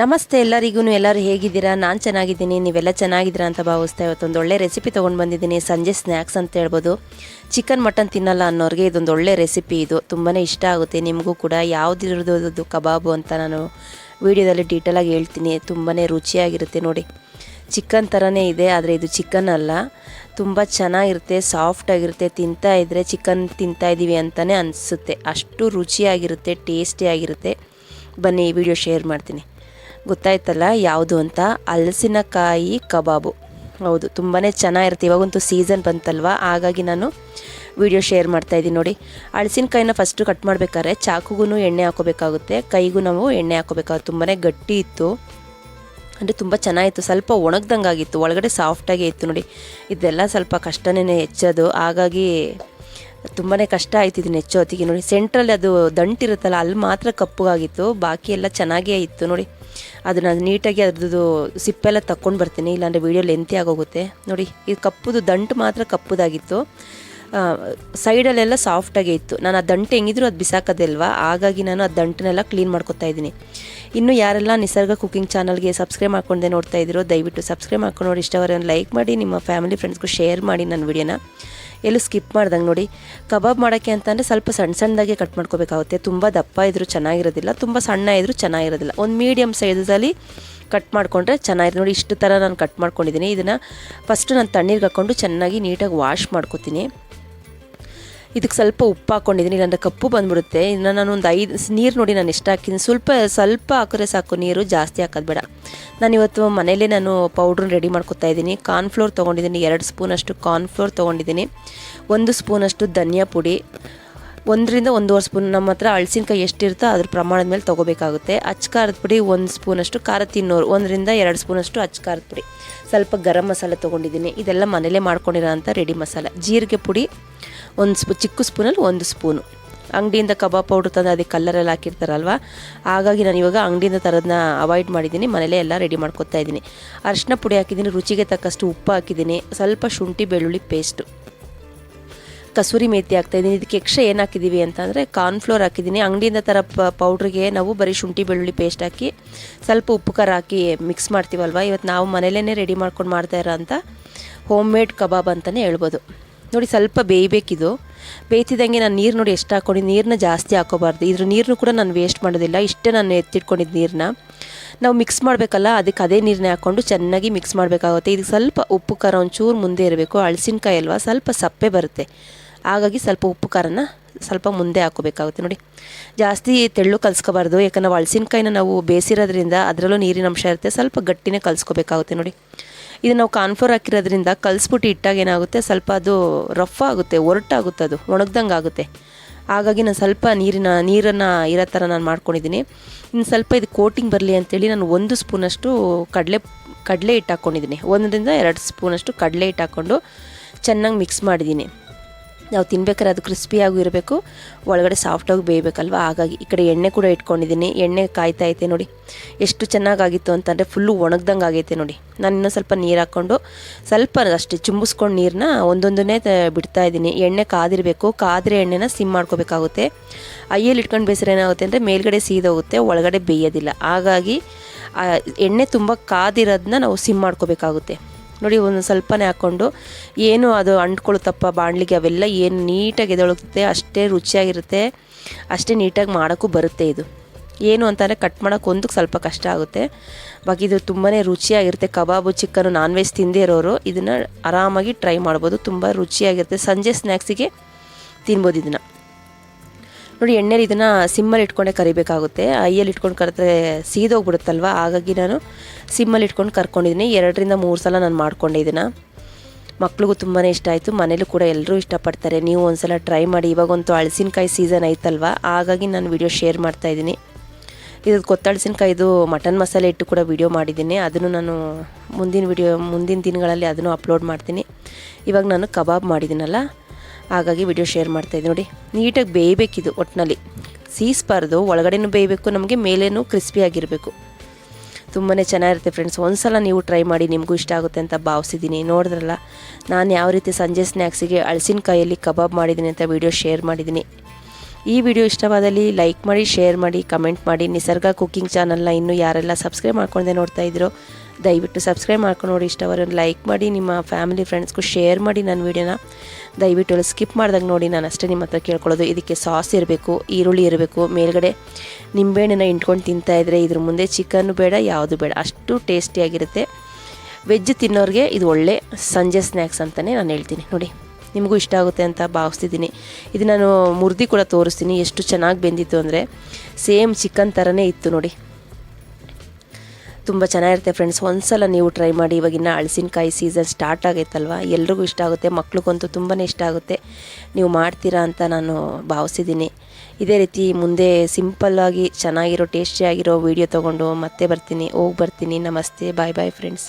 ನಮಸ್ತೆ ಎಲ್ಲರಿಗೂ ಎಲ್ಲರೂ ಹೇಗಿದ್ದೀರಾ? ನಾನು ಚೆನ್ನಾಗಿದ್ದೀನಿ, ನೀವೆಲ್ಲ ಚೆನ್ನಾಗಿದ್ದೀರಾ ಅಂತ ಭಾವಿಸ್ತಾ ಇವತ್ತೊಂದು ಒಳ್ಳೆ ರೆಸಿಪಿ ತೊಗೊಂಡು ಬಂದಿದ್ದೀನಿ. ಸಂಜೆ ಸ್ನ್ಯಾಕ್ಸ್ ಅಂತ ಹೇಳ್ಬೋದು. ಚಿಕನ್, ಮಟನ್ ತಿನ್ನಲ್ಲ ಅನ್ನೋರಿಗೆ ಇದೊಂದು ಒಳ್ಳೆ ರೆಸಿಪಿ ಇದು. ತುಂಬಾ ಇಷ್ಟ ಆಗುತ್ತೆ. ನಿಮಗೂ ಕೂಡ ಯಾವುದಿರೋದು ಕಬಾಬು ಅಂತ ನಾನು ವೀಡಿಯೋದಲ್ಲಿ ಡೀಟೇಲಾಗಿ ಹೇಳ್ತೀನಿ. ತುಂಬಾ ರುಚಿಯಾಗಿರುತ್ತೆ ನೋಡಿ. ಚಿಕನ್ ಥರನೇ ಇದೆ, ಆದರೆ ಇದು ಚಿಕನ್ ಅಲ್ಲ. ತುಂಬ ಚೆನ್ನಾಗಿರುತ್ತೆ ಸಾಫ್ಟಾಗಿರುತ್ತೆ ತಿಂತಾ ಇದ್ದರೆ ಚಿಕನ್ ತಿಂತಾ ಇದ್ದೀವಿ ಅಂತಲೇ ಅನಿಸುತ್ತೆ. ಅಷ್ಟು ರುಚಿಯಾಗಿರುತ್ತೆ ಟೇಸ್ಟಿಯಾಗಿರುತ್ತೆ ಬನ್ನಿ ಈ ವಿಡಿಯೋ ಶೇರ್ ಮಾಡ್ತೀನಿ. ಗೊತ್ತಾಯ್ತಲ್ಲ ಯಾವುದು ಅಂತ? ಹಲಸಿನಕಾಯಿ ಕಬಾಬು. ಹೌದು ತುಂಬಾ ಚೆನ್ನಾಗಿರುತ್ತೆ. ಇವಾಗಂತೂ ಸೀಸನ್ ಬಂತಲ್ವ? ಹಾಗಾಗಿ ನಾನು ವಿಡಿಯೋ ಶೇರ್ ಮಾಡ್ತಾ ಇದ್ದೀನಿ ನೋಡಿ. ಹಳಸಿನಕಾಯಿನ ಫಸ್ಟು ಕಟ್ ಮಾಡಬೇಕಾದ್ರೆ ಚಾಕುಗೂ ಎಣ್ಣೆ ಹಾಕೋಬೇಕಾಗುತ್ತೆ, ಕೈಗೂ ನಾವು ಎಣ್ಣೆ ಹಾಕೋಬೇಕಾಗುತ್ತೆ. ತುಂಬಾ ಗಟ್ಟಿ ಇತ್ತು. ಅಂದರೆ ತುಂಬ ಚೆನ್ನಾಗಿತ್ತು. ಸ್ವಲ್ಪ ಒಣಗ್ದಂಗೆ ಆಗಿತ್ತು ಒಳಗಡೆ ಸಾಫ್ಟಾಗೇ ಇತ್ತು ನೋಡಿ. ಇದೆಲ್ಲ ಸ್ವಲ್ಪ ಕಷ್ಟನೇ ಹೆಚ್ಚೋದು. ಹಾಗಾಗಿ ತುಂಬಾ ಕಷ್ಟ ಆಯ್ತು ಇದು ಹೆಚ್ಚೋ ಹೊತ್ತಿಗೆ ನೋಡಿ ಸೆಂಟ್ರಲ್ಲಿ ಅದು ದಂಟಿರುತ್ತಲ್ಲ, ಅಲ್ಲಿ ಮಾತ್ರ ಕಪ್ಪಗಾಗಿತ್ತು. ಬಾಕಿ ಎಲ್ಲ ಚೆನ್ನಾಗೇ ಇತ್ತು, ನೋಡಿ. ಅದನ್ನು ನೀಟಾಗಿ ಅದ್ರದ್ದು ಸಿಪ್ಪೆಲ್ಲ ತಕ್ಕೊಂಡು ಬರ್ತೀನಿ, ಇಲ್ಲಾಂದರೆ ವೀಡಿಯೋ ಲೆಂತಿ ಆಗೋಗುತ್ತೆ. ನೋಡಿ ಇದು ಕಪ್ಪುದು ದಂಟು ಮಾತ್ರ ಕಪ್ಪುದಾಗಿತ್ತು. ಸೈಡಲ್ಲೆಲ್ಲ ಸಾಫ್ಟಾಗೇ ಇತ್ತು. ನಾನು ಆ ದಂಟು ಹೆಂಗಿದ್ರು ಅದು ಬಿಸಾಕೋದಿಲ್ವಾ ಹಾಗಾಗಿ ನಾನು ಆ ದಂಟನ್ನೆಲ್ಲ ಕ್ಲೀನ್ ಮಾಡ್ಕೊತಾ ಇದ್ದೀನಿ. ಇನ್ನು ಯಾರೆಲ್ಲ ನಿಸರ್ಗ ಕುಕಿಂಗ್ ಚಾನಲ್ಗೆ ಸಬ್ಸ್ಕ್ರೈಬ್ ಮಾಡ್ಕೊಂಡೆ ನೋಡ್ತಾ ಇದ್ದೀರೋ, ದಯವಿಟ್ಟು ಸಬ್ಸ್ಕ್ರೈಬ್ ಮಾಡ್ಕೊಂಡು ನೋಡಿ. ಇಷ್ಟವರನ್ನು ಲೈಕ್ ಮಾಡಿ, ನಿಮ್ಮ ಫ್ಯಾಮಿಲಿ ಫ್ರೆಂಡ್ಸ್ಗೂ ಶೇರ್ ಮಾಡಿ ನನ್ನ ವಿಡಿಯೋನ ಎಲ್ಲೂ ಸ್ಕಿಪ್ ಮಾಡ್ದಂಗೆ ನೋಡಿ. ಕಬಾಬ್ ಮಾಡೋಕ್ಕೆ ಅಂತಂದರೆ ಸ್ವಲ್ಪ ಸಣ್ಣ ಸಣ್ಣದಾಗೆ ಕಟ್ ಮಾಡ್ಕೋಬೇಕಾಗುತ್ತೆ. ತುಂಬ ದಪ್ಪ ಇದ್ದರೂ ಚೆನ್ನಾಗಿರೋದಿಲ್ಲ, ತುಂಬ ಸಣ್ಣ ಇದ್ದರೂ ಚೆನ್ನಾಗಿರೋದಿಲ್ಲ. ಒಂದು ಮೀಡಿಯಮ್ ಸೈಜಲ್ಲಿ ಕಟ್ ಮಾಡಿಕೊಂಡ್ರೆ ಚೆನ್ನಾಗಿರುತ್ತೆ. ನೋಡಿ, ಇಷ್ಟು ಥರ ನಾನು ಕಟ್ ಮಾಡ್ಕೊಂಡಿದ್ದೀನಿ. ಇದನ್ನು ಫಸ್ಟು ನಾನು ತಣ್ಣೀರಿಗೆ ಹಾಕ್ಕೊಂಡು ಚೆನ್ನಾಗಿ ನೀಟಾಗಿ ವಾಶ್ ಮಾಡ್ಕೊತೀನಿ. ಇದಕ್ಕೆ ಸ್ವಲ್ಪ ಉಪ್ಪು ಹಾಕ್ಕೊಂಡಿದ್ದೀನಿ ಇಲ್ಲಾಂದರೆ ಕಪ್ಪು ಬಂದ್ಬಿಡುತ್ತೆ. ಇನ್ನು ನಾನು ಒಂದು ಐದು ನೀರು ನೋಡಿ ನಾನು ಎಷ್ಟು ಹಾಕಿದ್ದೀನಿ ಸ್ವಲ್ಪ ಸ್ವಲ್ಪ ಹಾಕಿದ್ರೆ ಸಾಕು. ನೀರು ಜಾಸ್ತಿ ಹಾಕೋದು ಬೇಡ. ನಾನು ಇವತ್ತು ಮನೇಲೇ ನಾನು ಪೌಡ್ರನ್ನ ರೆಡಿ ಮಾಡ್ಕೊತಾ ಇದ್ದೀನಿ. ಕಾರ್ನ್ಫ್ಲೋರ್ ತೊಗೊಂಡಿದ್ದೀನಿ. ಎರಡು ಸ್ಪೂನಷ್ಟು ಕಾರ್ನ್ಫ್ಲೋರ್ ತೊಗೊಂಡಿದ್ದೀನಿ. ಒಂದು ಸ್ಪೂನಷ್ಟು ಧನಿಯಾ ಪುಡಿ. ಒಂದರಿಂದ ಒಂದೂವರೆ ಸ್ಪೂನ್. ನಮ್ಮ ಹತ್ರ ಹಳಸಿನ್ಕಾಯಿ ಎಷ್ಟಿರುತ್ತೋ ಅದ್ರ ಪ್ರಮಾಣದ ಮೇಲೆ ತೊಗೋಬೇಕಾಗುತ್ತೆ. ಅಚ್ಚ ಖಾರದ ಪುಡಿ ಒಂದು ಸ್ಪೂನಷ್ಟು ಖಾರ ತಿನ್ನೋರು ಒಂದರಿಂದ ಎರಡು ಸ್ಪೂನಷ್ಟು ಅಚ್ಚ ಖಾರದ ಪುಡಿ. ಸ್ವಲ್ಪ ಗರಂ ಮಸಾಲೆ ತೊಗೊಂಡಿದ್ದೀನಿ. ಇದೆಲ್ಲ ಮನೇಲೇ ಮಾಡ್ಕೊಂಡಿರೋ ರೆಡಿ ಮಸಾಲೆ. ಜೀರಿಗೆ ಪುಡಿ ಒಂದು ಸ್ಪೂ ಚಿಕ್ಕ ಸ್ಪೂನಲ್ಲಿ ಒಂದು ಸ್ಪೂನು. ಅಂಗಡಿಯಿಂದ ಕಬಾಬ್ ಪೌಡ್ರ್ ತಂದು ಅದಕ್ಕೆ ಕಲ್ಲರಲ್ಲಿ ಹಾಕಿರ್ತಾರಲ್ವ? ಹಾಗಾಗಿ ನಾನು ಇವಾಗ ಅಂಗಡಿಯಿಂದ ತರೋದನ್ನ ಅವಾಯ್ಡ್ ಮಾಡಿದ್ದೀನಿ. ಮನೇಲೇ ಎಲ್ಲ ರೆಡಿ ಮಾಡ್ಕೊತಾ ಇದ್ದೀನಿ. ಅರಿಶಿನ ಪುಡಿ ಹಾಕಿದ್ದೀನಿ. ರುಚಿಗೆ ತಕ್ಕಷ್ಟು ಉಪ್ಪು ಹಾಕಿದ್ದೀನಿ. ಸ್ವಲ್ಪ ಶುಂಠಿ, ಬೆಳ್ಳುಳ್ಳಿ ಪೇಸ್ಟು ಕಸೂರಿ ಮೇಥಿ ಹಾಕ್ತಾಯಿದ್ದೀನಿ ಇದಕ್ಕೆ ಎಕ್ಸ್ಟ್ರಾ ಏನು ಹಾಕಿದ್ದೀವಿ ಅಂತಂದರೆ ಕಾರ್ನ್ಫ್ಲೋರ್ ಹಾಕಿದ್ದೀನಿ. ಅಂಗಡಿಯಿಂದ ಥರ ಪೌಡ್ರಿಗೆ ನಾವು ಬರೀ ಶುಂಠಿ, ಬೆಳ್ಳುಳ್ಳಿ ಪೇಸ್ಟ್ ಹಾಕಿ ಸ್ವಲ್ಪ ಉಪ್ಪು, ಖಾರ ಹಾಕಿ ಮಿಕ್ಸ್ ಮಾಡ್ತೀವಲ್ವ? ಇವತ್ತು ನಾವು ಮನೇಲೇ ರೆಡಿ ಮಾಡ್ಕೊಂಡು ಮಾಡ್ತಾ ಇರೋ ಅಂತ ಹೋಮ್ ಮೇಡ್ ಕಬಾಬ್ ಅಂತಲೇ ಹೇಳ್ಬೋದು. ನೋಡಿ ಸ್ವಲ್ಪ ಬೇಯಬೇಕಿದು. ಬೇಯ್ತಿದ್ದಂಗೆ ನಾನು ನೀರು ನೋಡಿ ಎಷ್ಟು ಹಾಕ್ಕೊಂಡು ನೀರನ್ನ ಜಾಸ್ತಿ ಹಾಕೋಬಾರ್ದು. ಇದ್ರ ನೀರನ್ನು ಕೂಡ ನಾನು ವೇಸ್ಟ್ ಮಾಡೋದಿಲ್ಲ. ಇಷ್ಟೇ ನಾನು ಎತ್ತಿಟ್ಕೊಂಡಿದ್ದು ನೀರನ್ನ ನಾವು ಮಿಕ್ಸ್ ಮಾಡಬೇಕಲ್ಲ, ಅದಕ್ಕೆ ಅದೇ ನೀರನ್ನ ಹಾಕ್ಕೊಂಡು ಚೆನ್ನಾಗಿ ಮಿಕ್ಸ್ ಮಾಡಬೇಕಾಗುತ್ತೆ. ಇದಕ್ಕೆ ಸ್ವಲ್ಪ ಉಪ್ಪು, ಖಾರ ಒಂಚೂರು ಮುಂದೆ ಇರಬೇಕು. ಹಳಸಿನ್ಕಾಯಿ ಅಲ್ವಾ, ಸ್ವಲ್ಪ ಸಪ್ಪೆ ಬರುತ್ತೆ. ಹಾಗಾಗಿ ಸ್ವಲ್ಪ ಉಪ್ಪು, ಖಾರನ ಸ್ವಲ್ಪ ಮುಂದೆ ಹಾಕೋಬೇಕಾಗುತ್ತೆ. ನೋಡಿ, ಜಾಸ್ತಿ ತೆಳ್ಳು ಕಲಿಸ್ಕೋಬಾರ್ದು. ಯಾಕಂದ್ರೆ ನಾವು ನಾವು ಬೇಸಿರೋದ್ರಿಂದ ಅದರಲ್ಲೂ ನೀರಿನ ಅಂಶ ಇರುತ್ತೆ. ಸ್ವಲ್ಪ ಗಟ್ಟಿನೇ ಕಲಿಸ್ಕೋಬೇಕಾಗುತ್ತೆ. ನೋಡಿ ಇದು ನಾವು ಕಾನ್ಫ್ಲೋರ್ ಹಾಕಿರೋದ್ರಿಂದ ಕಲಿಸ್ಬಿಟ್ಟು ಇಟ್ಟಾಗ ಏನಾಗುತ್ತೆ? ಸ್ವಲ್ಪ ಅದು ರಫ್ ಆಗುತ್ತೆ, ಒರಟಾಗುತ್ತೆ ಅದು, ಒಣಗ್ದಂಗೆ ಆಗುತ್ತೆ. ಹಾಗಾಗಿ ನಾನು ಸ್ವಲ್ಪ ನೀರಿನ, ನೀರನ್ನು ಇರೋ ಥರ ನಾನು ಮಾಡ್ಕೊಂಡಿದ್ದೀನಿ. ಇನ್ನು ಸ್ವಲ್ಪ ಇದು ಕೋಟಿಂಗ್ ಬರಲಿ ಅಂತೇಳಿ ನಾನು ಒಂದು ಸ್ಪೂನಷ್ಟು ಕಡಲೆ ಕಡಲೆ ಹಿಟ್ಟು ಹಾಕ್ಕೊಂಡಿದ್ದೀನಿ ಒಂದರಿಂದ ಎರಡು ಸ್ಪೂನಷ್ಟು ಕಡಲೆ ಹಿಟ್ಟು ಹಾಕ್ಕೊಂಡು ಚೆನ್ನಾಗಿ ಮಿಕ್ಸ್ ಮಾಡಿದ್ದೀನಿ. ನಾವು ತಿನ್ಬೇಕಾದ್ರೆ ಅದು ಕ್ರಿಸ್ಪಿಯಾಗೂ ಇರಬೇಕು. ಒಳಗಡೆ ಸಾಫ್ಟಾಗಿ ಬೇಯಬೇಕಲ್ವ? ಹಾಗಾಗಿ ಈ ಕಡೆ ಎಣ್ಣೆ ಕೂಡ ಇಟ್ಕೊಂಡಿದ್ದೀನಿ. ಎಣ್ಣೆ ಕಾಯ್ತಾ ಐತೆ ನೋಡಿ. ಎಷ್ಟು ಚೆನ್ನಾಗಾಗಿತ್ತು ಅಂತಂದರೆ ಫುಲ್ಲು ಒಣಗ್ದಂಗೆ ಆಗೈತೆ ನೋಡಿ. ನಾನು ಇನ್ನೂ ಸ್ವಲ್ಪ ನೀರು ಹಾಕ್ಕೊಂಡು ಸ್ವಲ್ಪ ಅಷ್ಟೇ ಚುಂಬಿಸ್ಕೊಂಡು ನೀರನ್ನ ಒಂದೊಂದನ್ನೇ ಬಿಡ್ತಾ ಇದ್ದೀನಿ. ಎಣ್ಣೆ ಕಾದಿರಬೇಕು. ಕಾದ್ರೆ ಎಣ್ಣೆನ ಸಿಮ್ ಮಾಡ್ಕೋಬೇಕಾಗುತ್ತೆ. ಅಯ್ಯಲ್ಲಿ ಇಟ್ಕೊಂಡು ಬೇಸರ ಏನಾಗುತ್ತೆ ಅಂದರೆ ಮೇಲ್ಗಡೆ ಸೀದೋಗುತ್ತೆ ಒಳಗಡೆ ಬೇಯೋದಿಲ್ಲ. ಹಾಗಾಗಿ ಎಣ್ಣೆ ತುಂಬ ಕಾದಿರೋದನ್ನ ನಾವು ಸಿಮ್ ಮಾಡ್ಕೋಬೇಕಾಗುತ್ತೆ. ನೋಡಿ ಒಂದು ಸ್ವಲ್ಪನೇ ಹಾಕ್ಕೊಂಡು ಏನು ಅದು ಅಂಟ್ಕೊಳುತ್ತಪ್ಪ ಬಾಣಲಿಗೆ, ಅವೆಲ್ಲ ಏನು ನೀಟಾಗಿ ಎದೊಳಗುತ್ತೆ, ಅಷ್ಟೇ ರುಚಿಯಾಗಿರುತ್ತೆ, ಅಷ್ಟೇ ನೀಟಾಗಿ ಮಾಡೋಕ್ಕೂ ಬರುತ್ತೆ ಇದು. ಏನು ಅಂತಂದರೆ ಕಟ್ ಮಾಡೋಕೆ ಒಂದಕ್ಕೆ ಸ್ವಲ್ಪ ಕಷ್ಟ ಆಗುತ್ತೆ. ಬಾಕಿ ಇದು ತುಂಬಾ ರುಚಿಯಾಗಿರುತ್ತೆ. ಕಬಾಬು ಚಿಕನು ನಾನ್ ವೆಜ್ ತಿಂದೇ ಇರೋರು ಇದನ್ನು ಆರಾಮಾಗಿ ಟ್ರೈ ಮಾಡ್ಬೋದು. ತುಂಬ ರುಚಿಯಾಗಿರುತ್ತೆ. ಸಂಜೆ ಸ್ನ್ಯಾಕ್ಸಿಗೆ ತಿನ್ಬೋದು ಇದನ್ನು. ನೋಡಿ, ಎಣ್ಣೆಲಿ ಇದನ್ನು ಸಿಮ್ಮಲ್ಲಿ ಇಟ್ಕೊಂಡೆ ಕರಿಬೇಕಾಗುತ್ತೆ. ಐಯಲ್ಲಿ ಇಟ್ಕೊಂಡು ಕರೆದ್ರೆ ಸೀದೋಗ್ಬಿಡುತ್ತಲ್ವ? ಹಾಗಾಗಿ ನಾನು ಸಿಮ್ಮಲ್ಲಿ ಇಟ್ಕೊಂಡು ಕರ್ಕೊಂಡಿದ್ದೀನಿ ಎರಡರಿಂದ ಮೂರು ಸಲ ನಾನು ಮಾಡಿಕೊಂಡೆ ಇದನ್ನು. ಮಕ್ಳಿಗೂ ತುಂಬಾ ಇಷ್ಟ ಆಯಿತು. ಮನೇಲೂ ಕೂಡ ಎಲ್ಲರೂ ಇಷ್ಟಪಡ್ತಾರೆ. ನೀವು ಒಂದ್ಸಲ ಟ್ರೈ ಮಾಡಿ. ಇವಾಗಂತೂ ಹಳಸಿನಕಾಯಿ ಸೀಸನ್ ಐತಲ್ವ ಹಾಗಾಗಿ ನಾನು ವಿಡಿಯೋ ಶೇರ್ ಮಾಡ್ತಾಯಿದ್ದೀನಿ ಇದು ಕೊತ್ತಳಸಿನ್ಕಾಯಿದು ಮಟನ್ ಮಸಾಲೆ ಇಟ್ಟು ಕೂಡ ವಿಡಿಯೋ ಮಾಡಿದ್ದೀನಿ ಅದನ್ನು ನಾನು ಮುಂದಿನ ವಿಡಿಯೋ, ಮುಂದಿನ ದಿನಗಳಲ್ಲಿ ಅದನ್ನು ಅಪ್ಲೋಡ್ ಮಾಡ್ತೀನಿ. ಇವಾಗ ನಾನು ಕಬಾಬ್ ಮಾಡಿದ್ದೀನಲ್ಲ ಹಾಗಾಗಿ ವಿಡಿಯೋ ಶೇರ್ ಮಾಡ್ತಾಯಿದ್ದೆ ನೋಡಿ, ನೀಟಾಗಿ ಬೇಯಬೇಕಿದು ಒಟ್ಟಿನಲ್ಲಿ ಸೀಸ್ಬಾರ್ದು ಒಳಗಡೆನೂ ಬೇಯಬೇಕು, ನಮಗೆ ಮೇಲೇನೂ ಕ್ರಿಸ್ಪಿಯಾಗಿರಬೇಕು ತುಂಬಾ ಚೆನ್ನಾಗಿರುತ್ತೆ ಫ್ರೆಂಡ್ಸ್ ಒಂದ್ಸಲ ನೀವು ಟ್ರೈ ಮಾಡಿ ನಿಮಗೂ ಇಷ್ಟ ಆಗುತ್ತೆ ಅಂತ ಭಾವಿಸಿದ್ದೀನಿ. ನೋಡಿದ್ರಲ್ಲ, ನಾನು ಯಾವ ರೀತಿ ಸಂಜೆ ಸ್ನ್ಯಾಕ್ಸಿಗೆ ಹಳಸಿನಕಾಯಲ್ಲಿ ಕಬಾಬ್ ಮಾಡಿದ್ದೀನಿ ಅಂತ ವಿಡಿಯೋ ಶೇರ್ ಮಾಡಿದ್ದೀನಿ. ಈ ವಿಡಿಯೋ ಇಷ್ಟವಾದಲ್ಲಿ ಲೈಕ್ ಮಾಡಿ ಶೇರ್ ಮಾಡಿ ಕಮೆಂಟ್ ಮಾಡಿ. ನಿಸರ್ಗ ಕುಕ್ಕಿಂಗ್ ಚಾನಲ್ನ ಇನ್ನೂ ಯಾರೆಲ್ಲ ಸಬ್ಸ್ಕ್ರೈಬ್ ಮಾಡ್ಕೊಂಡೆ ನೋಡ್ತಾ ದಯವಿಟ್ಟು ಸಬ್ಸ್ಕ್ರೈಬ್ ಮಾಡ್ಕೊಂಡು ನೋಡಿ ಇಷ್ಟವರನ್ನು ಲೈಕ್ ಮಾಡಿ, ನಿಮ್ಮ ಫ್ಯಾಮಿಲಿ ಫ್ರೆಂಡ್ಸ್ಗೂ ಶೇರ್ ಮಾಡಿ ನನ್ನ ವೀಡಿಯೋನ ದಯವಿಟ್ಟು ಸ್ಕಿಪ್ ಮಾಡ್ದಾಗ ನೋಡಿ, ನಾನು ಅಷ್ಟೇ ನಿಮ್ಮ ಹತ್ರ ಕೇಳ್ಕೊಳ್ಳೋದು. ಇದಕ್ಕೆ ಸಾಸ್ ಇರಬೇಕು, ಈರುಳ್ಳಿ ಇರಬೇಕು, ಮೇಲ್ಗಡೆ ನಿಂಬೆಹಣ್ಣನ್ನು ಇಂಟ್ಕೊಂಡು ತಿಂತಾ ಇದ್ರೆ ಇದ್ರ ಮುಂದೆ ಚಿಕನ್ನು ಬೇಡ, ಯಾವುದು ಬೇಡ. ಅಷ್ಟು ಟೇಸ್ಟಿಯಾಗಿರುತ್ತೆ ವೆಜ್ ತಿನ್ನೋರಿಗೆ ಇದು ಒಳ್ಳೆ ಸಂಜೆ ಸ್ನ್ಯಾಕ್ಸ್ ಅಂತಲೇ ನಾನು ಹೇಳ್ತೀನಿ. ನೋಡಿ, ನಿಮಗೂ ಇಷ್ಟ ಆಗುತ್ತೆ ಅಂತ ಭಾವಿಸ್ತಿದ್ದೀನಿ. ಇದು ನಾನು ಮುರಿದಿ ಕೂಡ ತೋರಿಸ್ತೀನಿ, ಎಷ್ಟು ಚೆನ್ನಾಗಿ ಬೆಂದಿತ್ತು ಅಂದರೆ. ಸೇಮ್ ಚಿಕನ್ ಥರನೇ ಇತ್ತು ನೋಡಿ. ತುಂಬ ಚೆನ್ನಾಗಿರುತ್ತೆ ಫ್ರೆಂಡ್ಸ್ ಒಂದ್ಸಲ ನೀವು ಟ್ರೈ ಮಾಡಿ ಇವಾಗಿನ ಹಳಸಿನಕಾಯಿ ಸೀಸನ್ ಸ್ಟಾರ್ಟ್ ಆಗೈತಲ್ವ? ಎಲ್ರಿಗೂ ಇಷ್ಟ ಆಗುತ್ತೆ, ಮಕ್ಳಿಗಂತೂ ತುಂಬಾ ಇಷ್ಟ ಆಗುತ್ತೆ. ನೀವು ಮಾಡ್ತೀರಾ ಅಂತ ನಾನು ಭಾವಿಸಿದ್ದೀನಿ. ಇದೇ ರೀತಿ ಮುಂದೆ ಸಿಂಪಲ್ಲಾಗಿ ಚೆನ್ನಾಗಿರೋ ಟೇಸ್ಟಿಯಾಗಿರೋ ವೀಡಿಯೋ ತೊಗೊಂಡು ಮತ್ತೆ ಬರ್ತೀನಿ, ಹೋಗಿ ಬರ್ತೀನಿ. ನಮಸ್ತೆ ಬಾಯ್ ಬಾಯ್ ಫ್ರೆಂಡ್ಸ್